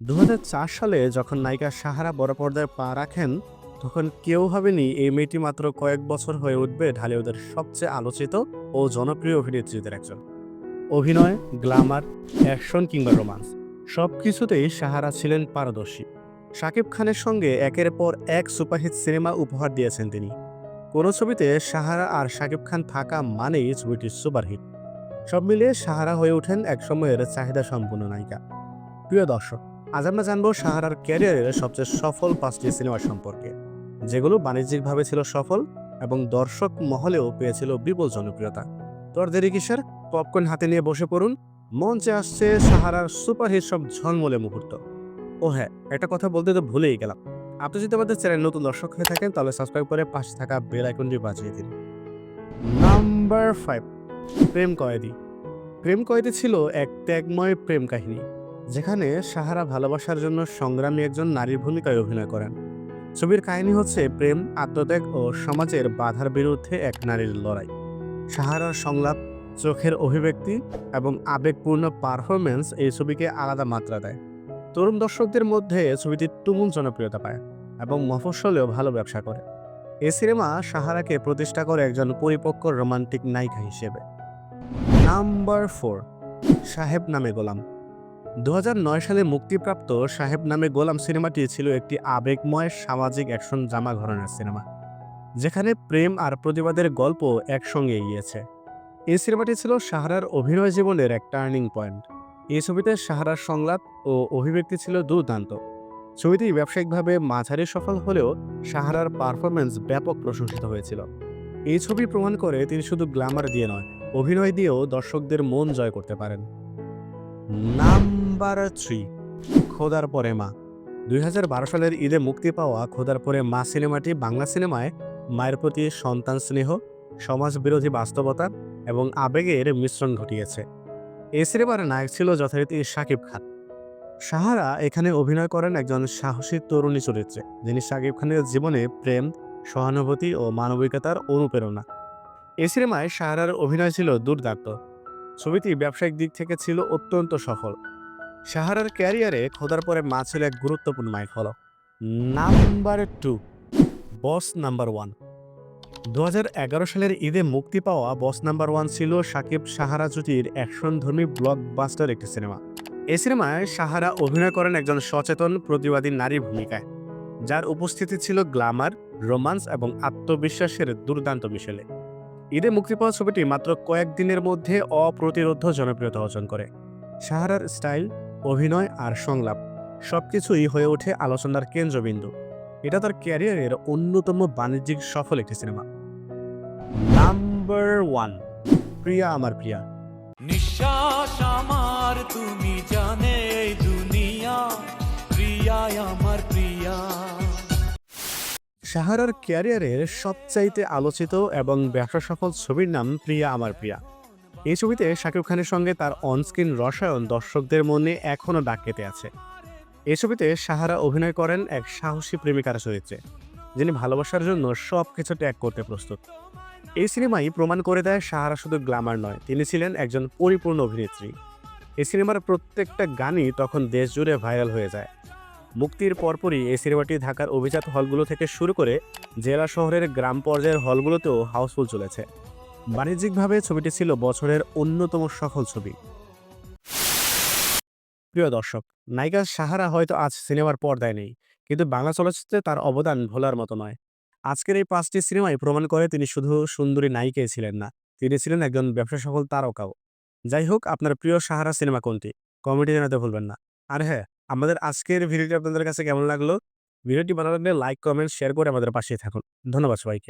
দু হাজার চার সালে যখন নায়িকা সাহারা বড় পর্দায় পা রাখেন, তখন কেউ ভাবেনি এই মেয়েটি মাত্র কয়েক বছর হয়ে উঠবে ঢালিউডের সবচেয়ে আলোচিত ও জনপ্রিয় অভিনেত্রীদের একজন। অভিনয়, গ্ল্যামার, অ্যাকশন কিংবা রোমান্স সব কিছুতেই সাহারা ছিলেন পারদর্শী। শাকিব খানের সঙ্গে একের পর এক সুপারহিট সিনেমা উপহার দিয়েছেন তিনি। কোনো ছবিতে সাহারা আর শাকিব খান থাকা মানেই ছবিটি সুপারহিট। সব মিলিয়ে সাহারা হয়ে ওঠেন এক সময়ের চাহিদা সম্পন্ন নায়িকা। প্রিয় দর্শক আজ আমরা জানব সাহারার ক্যারিয়ারের সবচেয়ে সফল পাঁচটি সিনেমা সম্পর্কে, যেগুলো বাণিজ্যিকভাবে ছিল সফল এবং দর্শক মহলেও পেয়েছিল বিপুল জনপ্রিয়তা। তোর দেরি কিসের? পপকর্ন হাতে নিয়ে বসে পড়ুন। মঞ্চে আসছে সাহারার সুপারহিট সব ঝলমলে মুহূর্ত। ও হ্যাঁ একটা কথা বলতে তো ভুলেই গেলাম। আপনি যদি আমাদের চ্যানেল নতুন দর্শক হয়ে থাকেন, তাহলে সাবস্ক্রাইব করে পাশে থাকা বেল আইকনটি বাজিয়ে দিন। নাম্বার ফাইভ, প্রেম কয়েদি। প্রেম কয়েদি ছিল এক ত্যাগময় প্রেম কাহিনী। যেখানে সাহারা ভালোবাসার জন্য সংগ্রামী একজন নারীর ভূমিকায় অভিনয় করেন। ছবির কাহিনী হচ্ছে প্রেম, আত্মত্যাগ ও সমাজের বাধার বিরুদ্ধে এক নারীর লড়াই। সাহারার সংলাপ, চোখের অভিব্যক্তি এবং আবেগপূর্ণ পারফরমেন্স এই ছবিকে আলাদা মাত্রা দেয়। তরুণ দর্শকদের মধ্যে ছবিটি তুমুল জনপ্রিয়তা পায় এবং মফস্বলেও ভালো ব্যবসা করে। এই সিনেমা সাহারাকে প্রতিষ্ঠা করে একজন পরিপক্ক রোমান্টিক নায়িকা হিসেবে। নাম্বার ফোর, সাহেব নামে গোলাম। দু হাজার নয় সালে মুক্তিপ্রাপ্ত সাহেব নামে গোলাম সিনেমাটি ছিল একটি আবেগময় সামাজিক অ্যাকশন জামা ঘরনের সিনেমা, যেখানে প্রেম আর প্রতিবাদের গল্প একসঙ্গে এগিয়েছে এই সিনেমাটি ছিল সাহারার অভিনয় জীবনের এক টার্নিং পয়েন্ট। এই ছবিতে সাহারার সংলাপ ও অভিব্যক্তি ছিল দুর্দান্ত। ছবিটি ব্যবসায়িকভাবে মাঝারি সফল হলেও সাহারার পারফরমেন্স ব্যাপক প্রশংসিত হয়েছিল। এই ছবি প্রমাণ করে তিনি শুধু গ্ল্যামার দিয়ে নয়, অভিনয় দিয়েও দর্শকদের মন জয় করতে পারেন। নাম্বার থ্রি, খোদার পরে মা। দুই হাজার বারো সালের ঈদে মুক্তি পাওয়া খোদার পরে মা সিনেমাটি বাংলা সিনেমায় মায়ের প্রতি সন্তান স্নেহ সমাজ বিরোধী বাস্তবতা এবং আবেগের মিশ্রণ ঘটিয়েছে। এই সিনেমার নায়ক ছিল যথারীতি শাকিব খান। সাহারা এখানে অভিনয় করেন একজন সাহসী তরুণী চরিত্রে, যিনি শাকিব খানের জীবনে প্রেম, সহানুভূতি ও মানবিকতার অনুপ্রেরণা। এই সিনেমায় সাহারার অভিনয় ছিল দুর্দান্ত। ছবিটি ব্যবসায়িক দিক থেকে ছিল অত্যন্ত সফল। সাহারার ক্যারিয়ারে খোদার পরে মা ছিল এক গুরুত্বপূর্ণ মাইল ফলক number two, boss number one. দু এগারো সালের ঈদে মুক্তি পাওয়া বস নাম্বার ওয়ান ছিল সাকিব সাহারা জুটির অ্যাকশনধর্মী ব্লকবাস্টার একটি সিনেমা। এই সিনেমায় সাহারা অভিনয় করেন একজন সচেতন প্রতিবাদী নারীর ভূমিকায়, যার উপস্থিতি ছিল গ্ল্যামার, রোমান্স এবং আত্মবিশ্বাসের দুর্দান্ত মিশেলে। ঈদে মুক্তি পাওয়া ছবিটি মাত্র কয়েকদিনের মধ্যে অপ্রতিরোধ জনপ্রিয়তা অর্জন করে। সাহারার স্টাইল, অভিনয় আর সংলাপ সবকিছুই হয়ে ওঠে আলোচনার কেন্দ্রবিন্দু। এটা তার ক্যারিয়ারের অন্যতম বাণিজ্যিক সফল একটি সিনেমা। নাম্বার ওয়ান, প্রিয়া আমার প্রিয়া। নিঃশ্বাস আমার তুমি সাহারার ক্যারিয়ারের সবচাইতে আলোচিত এবং ব্যবসা সফল ছবির নাম প্রিয়া আমার প্রিয়া। এই ছবিতে শাকিব খানের সঙ্গে তার অনস্ক্রিন রসায়ন দর্শকদের মনে এখনও ডাক কেটে আছে। এই ছবিতে সাহারা অভিনয় করেন এক সাহসী প্রেমিকার চরিত্রে, যিনি ভালোবাসার জন্য সব কিছু ত্যাগ করতে প্রস্তুত। এই সিনেমাই প্রমাণ করে দেয় সাহারা শুধু গ্ল্যামার নয়, তিনি ছিলেন একজন পরিপূর্ণ অভিনেত্রী। এই সিনেমার প্রত্যেকটা গানই তখন দেশ জুড়ে ভাইরাল হয়ে যায়। মুক্তির পরপরই এই সিনেমাটি ঢাকার অভিজাত হলগুলো থেকে শুরু করে জেলা শহরের গ্রাম পর্যায়ের হলগুলোতেও হাউসফুল চলেছে। বাণিজ্যিকভাবে ছবিটি ছিল বছরের অন্যতম সফল ছবি। প্রিয় দর্শক, নায়িকা সাহারা হয়তো আজ সিনেমার পর্দায় নেই, কিন্তু বাংলা চলচ্চিত্রে তার অবদান ভোলার মতো নয়। আজকের এই পাঁচটি সিনেমায় প্রমাণ করে তিনি শুধু সুন্দরী নায়িকাই ছিলেন না, তিনি ছিলেন একজন ব্যবসা সফল তারকাও। যাই হোক, আপনার প্রিয় সাহারা সিনেমা কোনটি? কমেন্টে জানাতে ভুলবেন না। আর হ্যাঁ আমাদের আজকের ভিডিওটি আপনাদের কাছে কেমন লাগল? ভিডিওটি বানানোর লাইক কমেন্ট শেয়ার করে আমাদের পাশে থাকুন। ধন্যবাদ সবাইকে।